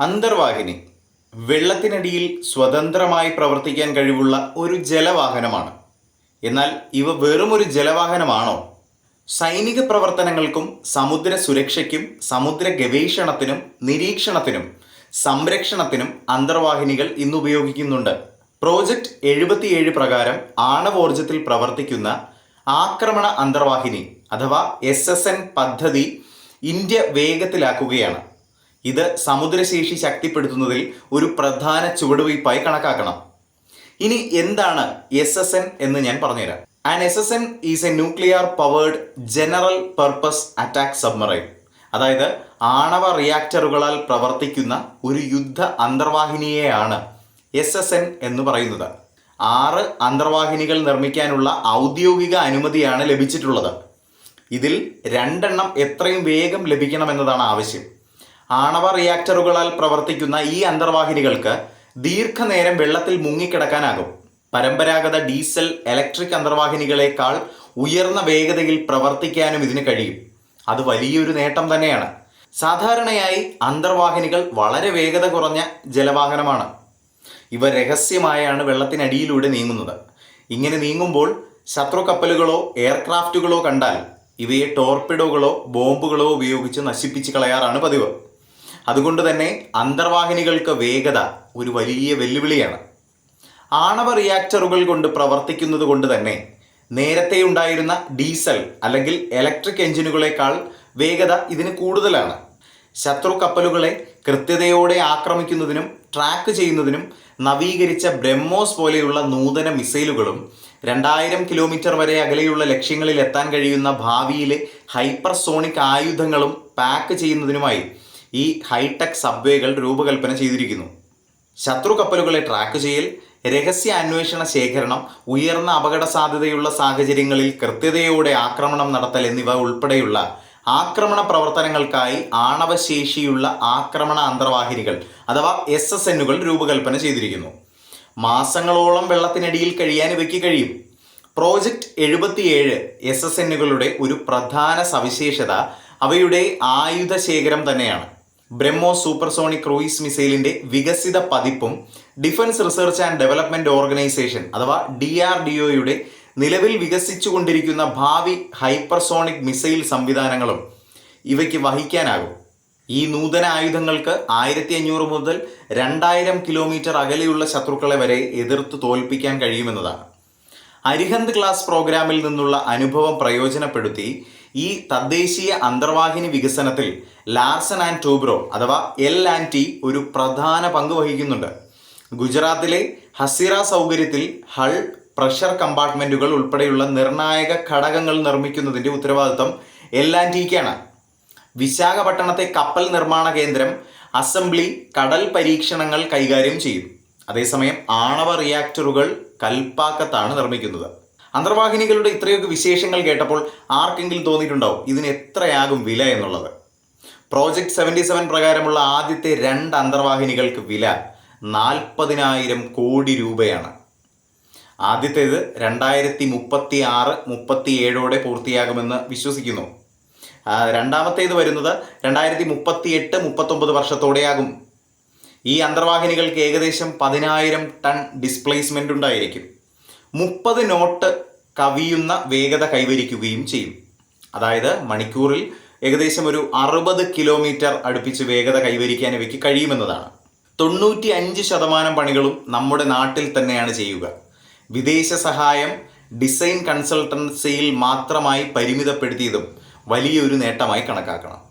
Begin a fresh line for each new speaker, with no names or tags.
അന്തർവാഹിനി വെള്ളത്തിനടിയിൽ സ്വതന്ത്രമായി പ്രവർത്തിക്കാൻ കഴിവുള്ള ഒരു ജലവാഹനമാണ്. എന്നാൽ ഇവ വെറും ഒരു ജലവാഹനമാണോ? സൈനിക പ്രവർത്തനങ്ങൾക്കും സമുദ്ര സുരക്ഷയ്ക്കും സമുദ്ര ഗവേഷണത്തിനും നിരീക്ഷണത്തിനും സംരക്ഷണത്തിനും അന്തർവാഹിനികൾ ഇന്ന് ഉപയോഗിക്കുന്നുണ്ട്. പ്രോജക്റ്റ് എഴുപത്തിയേഴ് പ്രകാരം ആണവോർജത്തിൽ പ്രവർത്തിക്കുന്ന ആക്രമണ അന്തർവാഹിനി അഥവാ എസ് എസ് എൻ പദ്ധതി ഇന്ത്യ വേഗത്തിലാക്കുകയാണ്. ഇത് സമുദ്രശേഷി ശക്തിപ്പെടുത്തുന്നതിൽ ഒരു പ്രധാന ചുവടുവയ്പായി കണക്കാക്കണം. ഇനി എന്താണ് എസ് എസ് എൻ എന്ന് ഞാൻ പറഞ്ഞുതരാം. And S S N is a nuclear powered general purpose attack submarine അതായത് ആണവ റിയാക്ടറുകളാൽ പ്രവർത്തിക്കുന്ന ഒരു യുദ്ധ അന്തർവാഹിനിയെയാണ് എസ് എസ് എൻ എന്ന് പറയുന്നത്. ആറ് അന്തർവാഹിനികൾ നിർമ്മിക്കാനുള്ള ഔദ്യോഗിക അനുമതിയാണ് ലഭിച്ചിട്ടുള്ളത്. ഇതിൽ രണ്ടെണ്ണം എത്രയും വേഗം ലഭിക്കണമെന്നതാണ് ആവശ്യം. ആണവ റിയാക്ടറുകളാൽ പ്രവർത്തിക്കുന്ന ഈ അന്തർവാഹിനികൾക്ക് ദീർഘനേരം വെള്ളത്തിൽ മുങ്ങിക്കിടക്കാനാകും. പരമ്പരാഗത ഡീസൽ ഇലക്ട്രിക് അന്തർവാഹിനികളെക്കാൾ ഉയർന്ന വേഗതയിൽ പ്രവർത്തിക്കാനും ഇതിന് കഴിയും. അത് വലിയൊരു നേട്ടം തന്നെയാണ്. സാധാരണയായി അന്തർവാഹിനികൾ വളരെ വേഗത കുറഞ്ഞ ജലവാഹനമാണ്. ഇവ രഹസ്യമായാണ് വെള്ളത്തിനടിയിലൂടെ നീങ്ങുന്നത്. ഇങ്ങനെ നീങ്ങുമ്പോൾ ശത്രു കപ്പലുകളോ എയർക്രാഫ്റ്റുകളോ കണ്ടാൽ ഇവയെ ടോർപിഡോകളോ ബോംബുകളോ ഉപയോഗിച്ച് നശിപ്പിച്ച് കളയാറാണ് പതിവ്. അതുകൊണ്ട് തന്നെ അന്തർവാഹിനികൾക്ക് വേഗത ഒരു വലിയ വെല്ലുവിളിയാണ്. ആണവ റിയാക്ടറുകൾ കൊണ്ട് പ്രവർത്തിക്കുന്നത് കൊണ്ട് തന്നെ നേരത്തെ ഉണ്ടായിരുന്ന ഡീസൽ അല്ലെങ്കിൽ ഇലക്ട്രിക് എഞ്ചിനുകളേക്കാൾ വേഗത ഇതിന് കൂടുതലാണ്. ശത്രു കപ്പലുകളെ കൃത്യതയോടെ ആക്രമിക്കുന്നതിനും ട്രാക്ക് ചെയ്യുന്നതിനും നവീകരിച്ച ബ്രഹ്മോസ് പോലെയുള്ള നൂതന മിസൈലുകളും രണ്ടായിരം കിലോമീറ്റർ വരെ അകലെയുള്ള ലക്ഷ്യങ്ങളിൽ എത്താൻ കഴിയുന്ന ഭാവിയിലെ ഹൈപ്പർസോണിക് ആയുധങ്ങളും പാക്ക് ചെയ്യുന്നതിനുമായി ഈ ഹൈടെക് സബ്വേകൾ രൂപകൽപ്പന ചെയ്തിരിക്കുന്നു. ശത്രു കപ്പലുകളെ ട്രാക്ക് ചെയ്യൽ രഹസ്യ അന്വേഷണ ശേഖരണം ഉയർന്ന അപകട സാധ്യതയുള്ള സാഹചര്യങ്ങളിൽ കൃത്യതയോടെ ആക്രമണം നടത്തൽ എന്നിവ ഉൾപ്പെടെയുള്ള ആക്രമണ പ്രവർത്തനങ്ങൾക്കായി ആണവശേഷിയുള്ള ആക്രമണ അന്തർവാഹിനികൾ അഥവാ എസ് എസ് എന്നുകൾ രൂപകൽപ്പന ചെയ്തിരിക്കുന്നു. മാസങ്ങളോളം വെള്ളത്തിനടിയിൽ കഴിയാൻ ഇവയ്ക്ക് കഴിയും. പ്രോജക്റ്റ് എഴുപത്തിയേഴ് എസ് എസ് എന്നുകളുടെ ഒരു പ്രധാന സവിശേഷത അവയുടെ ആയുധ ശേഖരം തന്നെയാണ്. ബ്രഹ്മോ സൂപ്പർസോണിക് ക്രൂയിസ് മിസൈലിന്റെ വികസിത പതിപ്പും defence research and development organisation അഥവാ ഡി ആർ ഡി ഒയുടെ നിലവിൽ വികസിച്ചുകൊണ്ടിരിക്കുന്ന ഭാവി ഹൈപ്പർസോണിക് മിസൈൽ സംവിധാനങ്ങളും ഇവയ്ക്ക് വഹിക്കാനാകും. ഈ നൂതന ആയുധങ്ങൾക്ക് ആയിരത്തി അഞ്ഞൂറ് മുതൽ രണ്ടായിരം കിലോമീറ്റർ അകലെയുള്ള ശത്രുക്കളെ വരെ എതിർത്ത് തോൽപ്പിക്കാൻ കഴിയുമെന്നതാണ്. അരിഹന്ത് ക്ലാസ് പ്രോഗ്രാമിൽ നിന്നുള്ള അനുഭവം പ്രയോജനപ്പെടുത്തി ഈ തദ്ദേശീയ അന്തർവാഹിനി വികസനത്തിൽ ലാർസൺ ആൻഡ് ടൂബ്രോ അഥവാ എൽ ആൻഡ് ടി ഒരു പ്രധാന പങ്ക് വഹിക്കുന്നുണ്ട്. ഗുജറാത്തിലെ ഹസിറ സൗകര്യത്തിൽ ഹൾ പ്രഷർ കമ്പാർട്ട്മെന്റുകൾ ഉൾപ്പെടെയുള്ള നിർണായക ഘടകങ്ങൾ നിർമ്മിക്കുന്നതിന്റെ ഉത്തരവാദിത്തം എൽ ആൻഡ് ടിക്കാണ്. വിശാഖപട്ടണത്തെ കപ്പൽ നിർമ്മാണ കേന്ദ്രം അസംബ്ലി കടൽ പരീക്ഷണങ്ങൾ കൈകാര്യം ചെയ്യും. അതേസമയം ആണവ റിയാക്ടറുകൾ കൽപ്പാക്കത്താണ് നിർമ്മിക്കുന്നത്. അന്തർവാഹിനികളുടെ ഇത്രയൊക്കെ വിശേഷങ്ങൾ കേട്ടപ്പോൾ ആർക്കെങ്കിലും തോന്നിയിട്ടുണ്ടാവും ഇതിന് എത്രയാകും വില എന്നുള്ളത്. പ്രോജക്റ്റ് സെവന്റി സെവൻ പ്രകാരമുള്ള ആദ്യത്തെ രണ്ട് അന്തർവാഹിനികൾക്ക് വില നാൽപ്പതിനായിരം കോടി രൂപയാണ്. ആദ്യത്തേത് രണ്ടായിരത്തി മുപ്പത്തി ആറ് മുപ്പത്തി ഏഴോടെ പൂർത്തിയാകുമെന്ന് വിശ്വസിക്കുന്നു. രണ്ടാമത്തേത് വരുന്നത് രണ്ടായിരത്തി മുപ്പത്തി എട്ട് മുപ്പത്തൊമ്പത് വർഷത്തോടെയാകും. ഈ അന്തർവാഹിനികൾക്ക് ഏകദേശം പതിനായിരം ടൺ ഡിസ്പ്ലേസ്മെന്റ് ഉണ്ടായിരിക്കും. മുപ്പത് നോട്ട് കവിയുന്ന വേഗത കൈവരിക്കുകയും ചെയ്യും. അതായത് മണിക്കൂറിൽ ഏകദേശം ഒരു അറുപത് കിലോമീറ്റർ അടുപ്പിച്ച് വേഗത കൈവരിക്കാൻ ഇവയ്ക്ക് കഴിയുമെന്നതാണ്. തൊണ്ണൂറ്റി അഞ്ച് ശതമാനം പണികളും നമ്മുടെ നാട്ടിൽ തന്നെയാണ് ചെയ്യുക. വിദേശ സഹായം ഡിസൈൻ കൺസൾട്ടൻസിയിൽ മാത്രമായി പരിമിതപ്പെടുത്തിയതും വലിയൊരു നേട്ടമായി കണക്കാക്കണം.